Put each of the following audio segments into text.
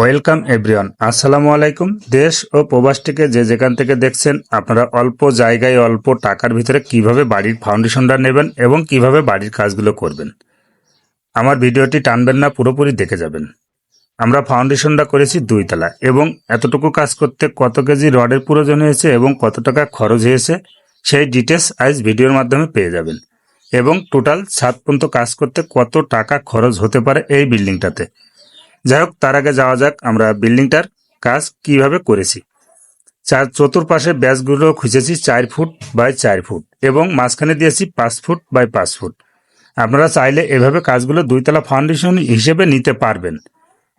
Welcome everyone আসসালামু আলাইকুম দেশ ও প্রবাস থেকে যে যেখান থেকে দেখছেন, আপনারা অল্প জায়গায় অল্প টাকার ভিতরে কীভাবে বাড়ির ফাউন্ডেশনটা নেবেন এবং কীভাবে বাড়ির কাজগুলো করবেন? আমার ভিডিওটি টানবেন না, পুরোপুরি দেখে যাবেন। আমরা ফাউন্ডেশনটা করেছি দুই তলা এবং এতটুকু কাজ করতে কত কেজি রডের প্রয়োজন হয়েছে এবং কত টাকা খরচ হয়েছে, সেই ডিটেলস আজ ভিডিওর মাধ্যমে পেয়ে যাবেন। এবং টোটাল সাত পর্যন্ত কাজ করতে কত টাকা খরচ হতে পারে এই বিল্ডিংটাতে যাই হোক তার আগে যাওয়া যাক আমরা বিল্ডিংটার কাজ কীভাবে করেছি। চার চতুর্পাশে ব্যাসগুলো খুঁজেছি চার ফুট বাই চার ফুট এবং মাঝখানে দিয়েছি পাঁচ ফুট বাই পাঁচ ফুট। আপনারা চাইলে এভাবে কাজগুলো দুইতলা ফাউন্ডেশন হিসেবে নিতে পারবেন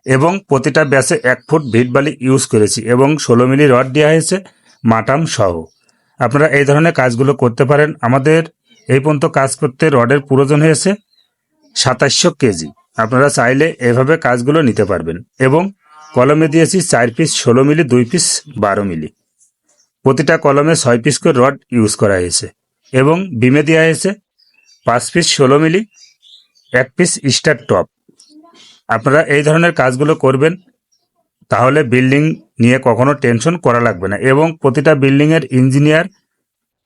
এবং প্রতিটা ব্যাসে এক ফুট ভিট বালি ইউজ করেছি এবং ষোলো মিলি রড দেওয়া হয়েছে, মাটাম সহ। আপনারা এই ধরনের কাজগুলো করতে পারেন। আমাদের এই পর্যন্ত কাজ করতে রডের প্রয়োজন হয়েছে। সাতাশশো কেজি। আপনারা চাইলে এভাবে কাজগুলো নিতে পারবেন। এবং কলমে দিয়েছি চার পিস ষোলো মিলি, দুই পিস বারো মিলি। প্রতিটা কলমে ছয় পিস করে রড ইউজ করা হয়েছে। এবং বিমে দেওয়া হয়েছে পাঁচ পিস ষোলো মিলি, এক পিস স্টার টপ। আপনারা এই ধরনের কাজগুলো করবেন, তাহলে বিল্ডিং নিয়ে কখনো টেনশন করা লাগবে না। এবং প্রতিটা বিল্ডিংয়ের ইঞ্জিনিয়ার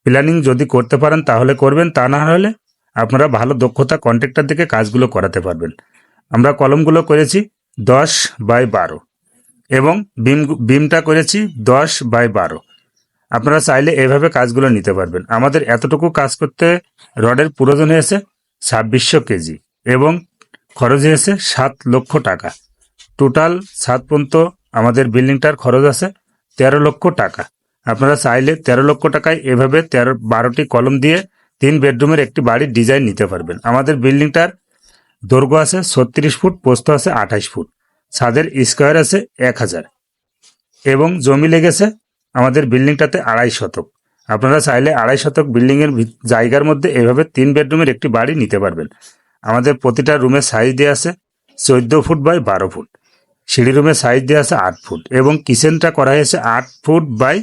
প্ল্যানিং যদি করতে পারেন, তাহলে করবেন। তা না হলে আপনারা ভালো দক্ষতা কন্ট্রাক্টর থেকে কাজগুলো করাতে পারবেন। আমরা কলমগুলো করেছি দশ বাই বারো এবং বিম, বিমটা করেছি দশ বাই বারো। আপনারা চাইলে এভাবে কাজগুলো নিতে পারবেন। আমাদের এতটুকু কাজ করতে রডের প্রয়োজন হয়েছে ছাব্বিশশো কেজি এবং খরচ হয়েছে সাত লক্ষ টাকা। টোটাল সাত পর্যন্ত আমাদের বিল্ডিংটার খরচ আছে তেরো লক্ষ টাকা। আপনারা চাইলে তেরো লক্ষ টাকায় এভাবে তেরো, বারোটি কলম দিয়ে তিন বেডরুমের একটি বাড়ির ডিজাইন নিতে পারবেন। আমাদের বিল্ডিংটার দৈর্ঘ্য আছে ছত্রিশ ফুট, পোস্ত আছে আঠাশ ফুট। ছাদের স্কোয়ার আছে এক হাজার। এবং জমি লেগেছে আমাদের বিল্ডিংটাতে আড়াই শতক। আপনারা চাইলে আড়াই শতক বিল্ডিংয়ের জায়গার মধ্যে এভাবে তিন বেডরুমের একটি বাড়ি নিতে পারবেন। আমাদের প্রতিটা রুমের সাইজ দেওয়া আছে চোদ্দ ফুট বাই বারো ফুট। সিঁড়ি রুমের সাইজ দেওয়া আছে আট ফুট। এবং কিচেনটা করা হয়েছে আট ফুট বাই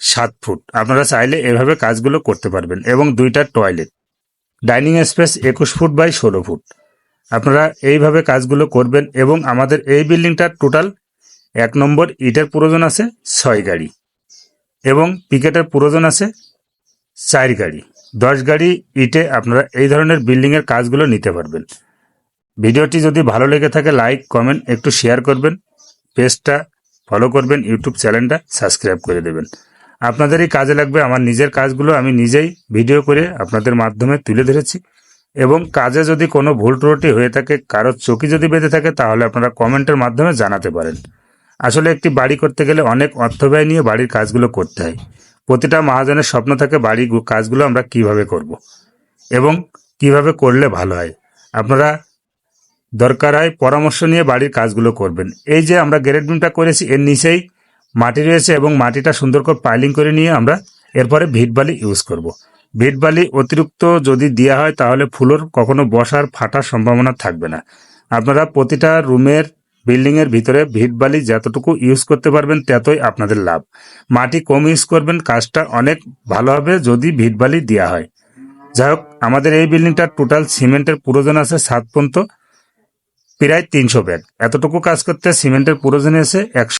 সাত ফুট। আপনারা চাইলে এভাবে কাজগুলো করতে পারবেন। এবং দুইটা টয়লেট ডাইনিং স্পেস একুশ ফুট বাই ষোলো ফুট। আপনারা এইভাবে কাজগুলো করবেন এবং আমাদের এই বিল্ডিংটার টোটাল এক নম্বর ইটের প্রয়োজন আছে, ছয় গাড়ি। এবং পিকেটের প্রয়োজন আছে, চার গাড়ি। দশ গাড়ি ইটে আপনারা এই ধরনের বিল্ডিংয়ের কাজগুলো নিতে পারবেন। ভিডিওটি যদি ভালো লেগে থাকে, লাইক, কমেন্ট, একটু শেয়ার করবেন। পেজটা ফলো করবেন, ইউটিউব চ্যানেলটা সাবস্ক্রাইব করে দেবেন। আপনাদেরই কাজে লাগবে, আমার নিজের কাজগুলো আমি নিজেই ভিডিও করে আপনাদের মাধ্যমে তুলে ধরেছি। এবং কাজে যদি কোনো ভুল ত্রুটি হয়ে থাকে কারোর চোখি যদি বেঁধে থাকে, তাহলে আপনারা কমেন্টের মাধ্যমে জানাতে পারেন। আসলে একটি বাড়ি করতে গেলে অনেক অর্থ ব্যয় নিয়ে বাড়ির কাজগুলো করতে হয়। প্রতিটা মহাজনের স্বপ্ন থাকে বাড়ি কাজগুলো আমরা কীভাবে করব এবং কীভাবে করলে ভালো হয়। আপনারা দরকার হয় পরামর্শ নিয়ে বাড়ির কাজগুলো করবেন। এই যে আমরা গ্রেড বিমটা করেছি, এর নিচেই মাটি রয়েছে এবং মাটিটা সুন্দর করে পাইলিং করে নিয়ে আমরা এরপরে ভিট বালি ইউজ করব। ভিট বালি অতিরিক্ত যদি দেওয়া হয় তাহলে ফুলোর কখনো বসার ফাটার সম্ভাবনা থাকবে না। আপনারা প্রতিটা রুমের বিল্ডিং এর ভিতরে ভিট বালি যতটুকু ইউজ করতে পারবেন ততই আপনাদের লাভ। মাটি কম ইউজ করবেন, কাজটা অনেক ভালো হবে যদি ভিট বালি দেওয়া হয়। যাই হোক, আমাদের এই বিল্ডিংটার টোটাল সিমেন্টের প্রয়োজন আছে সাত পর্যন্ত, প্রায় তিনশো ব্যাগ এতটুকু কাজ করতে সিমেন্টের প্রয়োজন আছে একশো